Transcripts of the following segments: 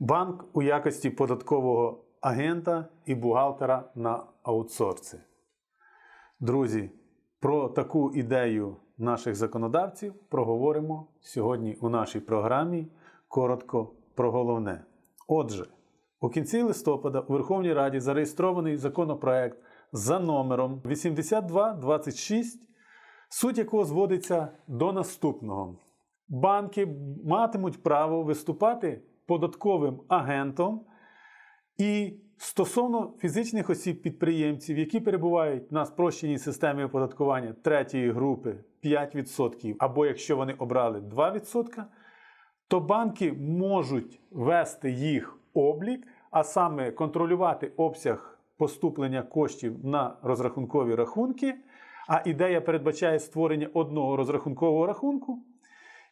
Банк у якості податкового агента і бухгалтера на аутсорці. Друзі, про таку ідею наших законодавців проговоримо сьогодні у нашій програмі коротко про головне. Отже, у кінці листопада у Верховній Раді зареєстрований законопроект за номером 8226, суть якого зводиться до наступного. Банки матимуть право виступати податковим агентом і стосовно фізичних осіб-підприємців, які перебувають на спрощеній системі оподаткування третьої групи 5%, або якщо вони обрали 2%, то банки можуть вести їх облік, а саме контролювати обсяг поступлення коштів на розрахункові рахунки. А ідея передбачає створення одного розрахункового рахунку.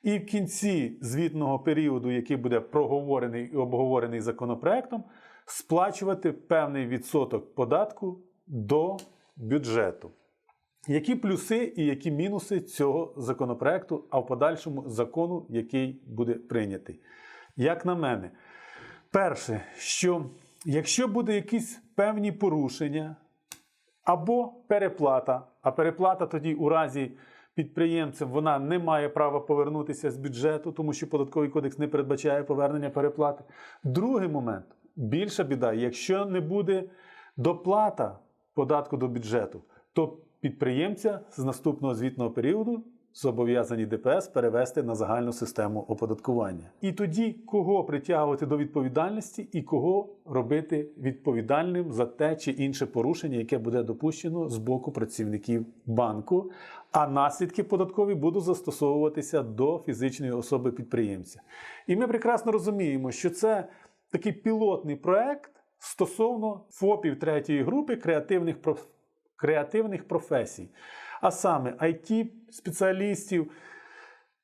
І в кінці звітного періоду, який буде проговорений і обговорений законопроектом, сплачувати певний відсоток податку до бюджету. Які плюси і які мінуси цього законопроекту, а в подальшому закону, який буде прийнятий? Як на мене, перше, що якщо буде якісь певні порушення або переплата, а переплата тоді у разі підприємцем. Вона не має права повернутися з бюджету, тому що податковий кодекс не передбачає повернення переплати. Другий момент. Більша біда, якщо не буде доплата податку до бюджету, то підприємця з наступного звітного періоду зобов'язані ДПС перевести на загальну систему оподаткування. І тоді кого притягувати до відповідальності і кого робити відповідальним за те чи інше порушення, яке буде допущено з боку працівників банку. А наслідки податкові будуть застосовуватися до фізичної особи підприємця. І ми прекрасно розуміємо, що це такий пілотний проект стосовно ФОПів третьої групи креативних проф- креативних професій, а саме it спеціалістів,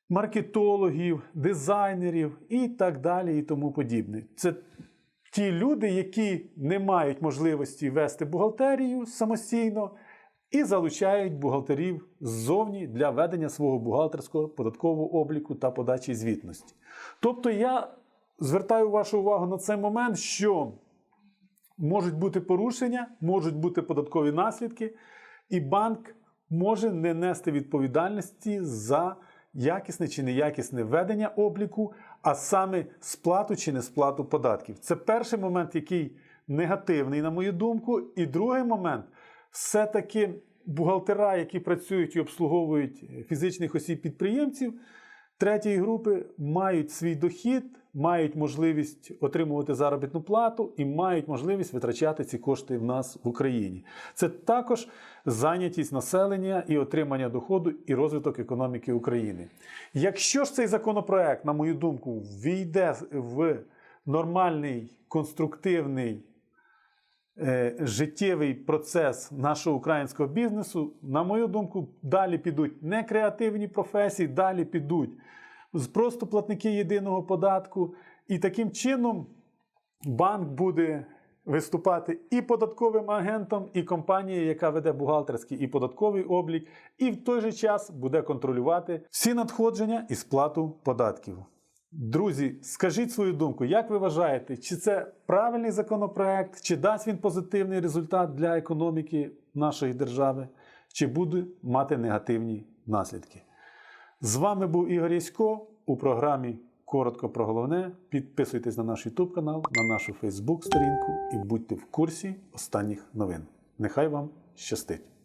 маркетологів, дизайнерів і так далі, і тому подібне. Це ті люди, які не мають можливості вести бухгалтерію самостійно і залучають бухгалтерів ззовні для ведення свого бухгалтерського податкового обліку та подачі звітності. Тобто я звертаю вашу увагу на цей момент, що можуть бути порушення, можуть бути податкові наслідки, і банк може не нести відповідальності за якісне чи неякісне ведення обліку, а саме сплату чи несплату податків. Це перший момент, який негативний, на мою думку. І другий момент все-таки бухгалтера, які працюють і обслуговують фізичних осіб підприємців. Третьої групи мають свій дохід, мають можливість отримувати заробітну плату і мають можливість витрачати ці кошти в нас в Україні. Це також зайнятість населення і отримання доходу і розвиток економіки України. Якщо ж цей законопроект, на мою думку, війде в нормальний конструктивний життєвий процес нашого українського бізнесу, на мою думку, далі підуть не креативні професії, далі підуть просто платники єдиного податку. І таким чином банк буде виступати і податковим агентом, і компанією, яка веде бухгалтерський і податковий облік, і в той же час буде контролювати всі надходження і сплату податків. Друзі, скажіть свою думку, як ви вважаєте, чи це правильний законопроект, чи дасть він позитивний результат для економіки нашої держави, чи буде мати негативні наслідки? З вами був Ігор Ясько у програмі Коротко про головне. Підписуйтесь на наш YouTube канал, на нашу Facebook сторінку і будьте в курсі останніх новин. Нехай вам щастить!